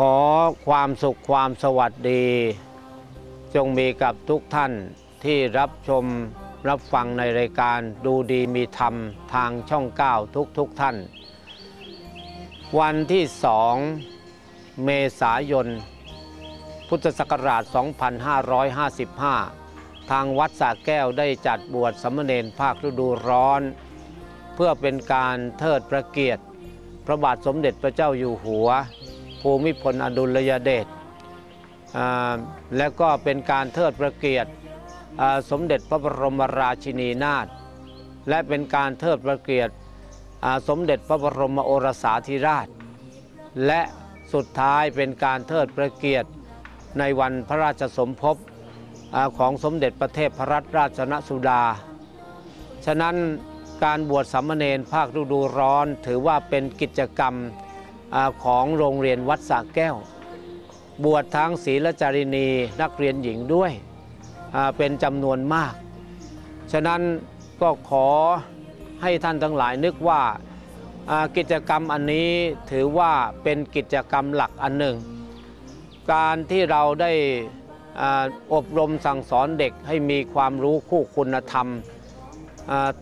ขอความสุขความสวัสดี จงมีกับทุกท่านที่รับชมรับฟังในรายการดูดีมีธรรมทางช่อง9ทุกทุกท่าน วันที่สองเมษายน พุทธศักราช 2555 ทางวัดสระแก้วได้จัดบวชสามเณรภาคฤดูร้อน เพื่อเป็นการเทิดพระเกียรติ พระบาทสมเด็จพระเจ้าอยู่หัว ภูมิพลอดุลยเดชและก็เป็นการเทิดพระเกียรติสมเด็จพระบรมราชินีนาถและเป็นการเทิดพระเกียรติสมเด็จพระบรมโอรสาธิราช และสุดท้ายเป็นการเทิดพระเกียรติในวันพระราชสมภพอของสมเด็จพระเทพรัตนราชนสุดา ฉะนั้นการบวชสามเณรภาคฤดูร้อนถือว่าเป็นกิจกรรม ของโรงเรียนวัดสระแก้ว บวชทั้งศีลจารินีนักเรียนหญิงด้วยเป็นจำนวนมาก ฉะนั้นก็ขอให้ท่านทั้งหลายนึกว่ากิจกรรมอันนี้ถือว่าเป็นกิจกรรมหลักอันหนึ่ง การที่เราได้อบรมสั่งสอนเด็กให้มีความรู้คู่คุณธรรม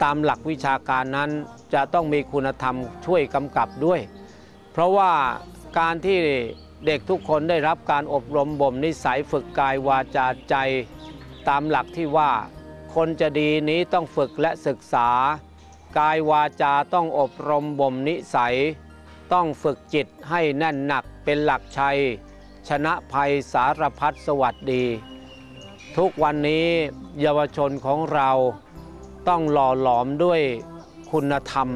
ตามหลักวิชาการนั้นจะต้องมีคุณธรรมช่วยกำกับด้วย เพราะว่าการที่เด็กทุกคนได้รับการอบรมบ่มนิสัยฝึกกายวาจาใจ ตามหลักที่ว่า คนจะดีนี้ต้องฝึกและศึกษา กายวาจาต้องอบรมบ่มนิสัย ต้องฝึกจิตให้แน่นหนักเป็นหลักชัย ชนะภัยสารพัดสวัสดี ทุกวันนี้เยาวชนของเราต้องหล่อหลอมด้วยคุณธรรม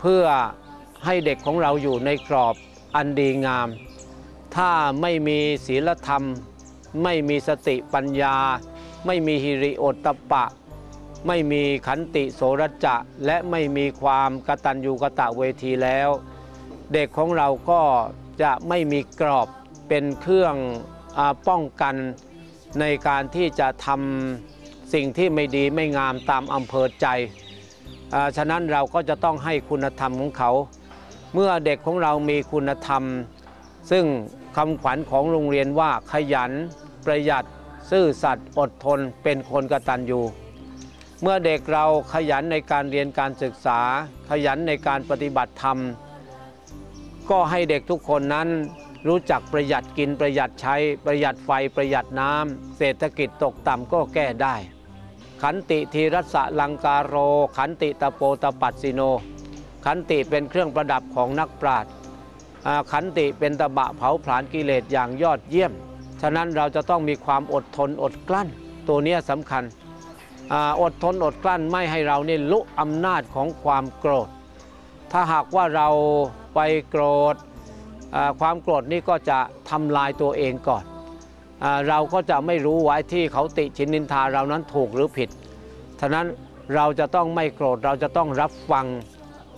เพื่อ ให้เด็กของเราอยู่ในกรอบอันดีงาม ถ้าไม่มีศีลธรรม ไม่มีสติปัญญา ไม่มีฮิริโอตตปะ ไม่มีขันติโสรจะ และไม่มีความกตัญญูกะตะเวทีแล้ว เด็กของเราก็จะไม่มีกรอบเป็นเครื่องอป้องกันในการที่จะทำสิ่งที่ไม่ดีไม่งามตามอำเภอใจอฉะนั้นเราก็จะต้องให้คุณธรรมของเขา เมื่อเด็กของเรามีคุณธรรม ซึ่งคำขวัญของโรงเรียนว่าขยัน ประหยัด ซื่อสัตย์อดทนเป็นคนกตัญญูเมื่อเด็กเราขยันในการเรียนการศึกษา ขยันในการปฏิบัติธรรม ก็ให้เด็กทุกคนนั้นรู้จักประหยัดกินประหยัดใช้ประหยัดไฟประหยัดน้ำเศรษฐกิจตกต่ำก็แก้ได้ ขันติทีรัสะลังการโร ขันติตะโปตปัสสิโน ขันติเป็นเครื่องประดับของนักปราชญ์ขันติเป็นตะบะเผาผลาญกิเลสอย่างยอดเยี่ยม ฉะนั้นเราจะต้องมีความอดทนอดกลั้น ตัวนี้สำคัญอดทนอดกลั้นไม่ให้เราเนี่ลุอำนาจของความโกรธ ถ้าหากว่าเราไปโกรธความโกรธนี่ก็จะทำลายตัวเองก่อนอเราก็จะไม่รู้ไว้ที่เขาติชินนินทาเรานั้นถูกหรือผิด ฉะนั้นเราจะต้องไม่โกรธเราจะต้องรับฟัง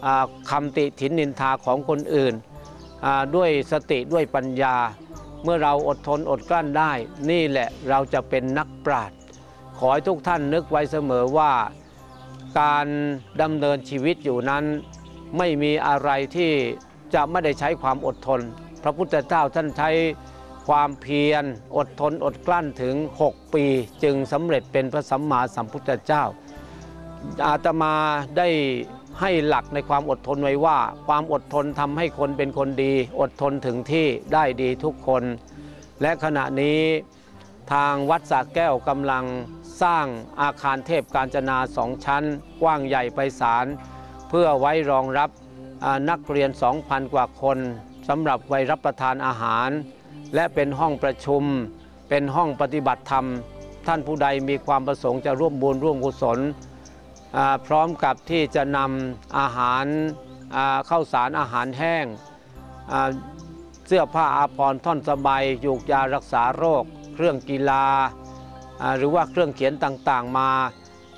อ่าคำติถินนินทาของคนอื่น ด้วยสติด้วยปัญญา เมื่อเราอดทนอดกลั้นได้ นี่แหละเราจะเป็นนักปราชญ์ขอให้ทุกท่านนึกไว้เสมอว่า การดำเนินชีวิตอยู่นั้น ไม่มีอะไรที่จะไม่ได้ใช้ความอดทน พระพุทธเจ้าท่านใช้ความเพียรอดทนอดกลั้นถึง 6 ปี จึงสำเร็จเป็นพระสัมมาสัมพุทธเจ้า อาตมาได้ ให้หลักในความอดทนไว้ว่า ความอดทนทำให้คนเป็นคนดี อดทนถึงที่ได้ดีทุกคน และขณะนี้ทางวัดสระแก้วกำลังสร้างอาคารเทพการจนาสองชั้น กว้างใหญ่ไพศาลเพื่อไว้รองรับนักเรียน 2,000 กว่าคนสำหรับไว้รับประทานอาหาร และเป็นห้องประชุม เป็นห้องปฏิบัติธรรม ท่านผู้ใดมีความประสงค์จะร่วมบุญร่วมกุศล พร้อมกับที่จะนำอาหารอ่าข้าวสารอาหารแห้ง เสื้อผ้าอาภรณ์ท่อนสบายยูกยารักษาโรค เครื่องกีฬา หรือว่าเครื่องเขียนต่างๆ มา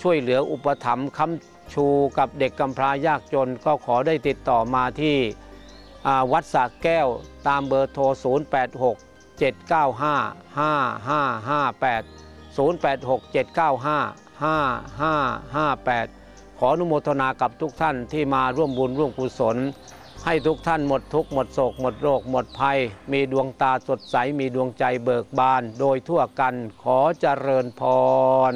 ช่วยเหลืออุปถัมภ์ค้ำชูกับเด็กกำพร้ายากจนก็ขอได้ติดต่อมาที่วัดสระแก้วตามเบอร์โทร 086 795 5558 086 795 5558 ขออนุโมทนากับทุกท่านที่มาร่วมบุญร่วมกุศล ให้ทุกท่านหมดทุกหมดโศกหมดโรคหมดภัย มีดวงตาสดใสมีดวงใจเบิกบาน โดยทั่วกันขอเจริญพร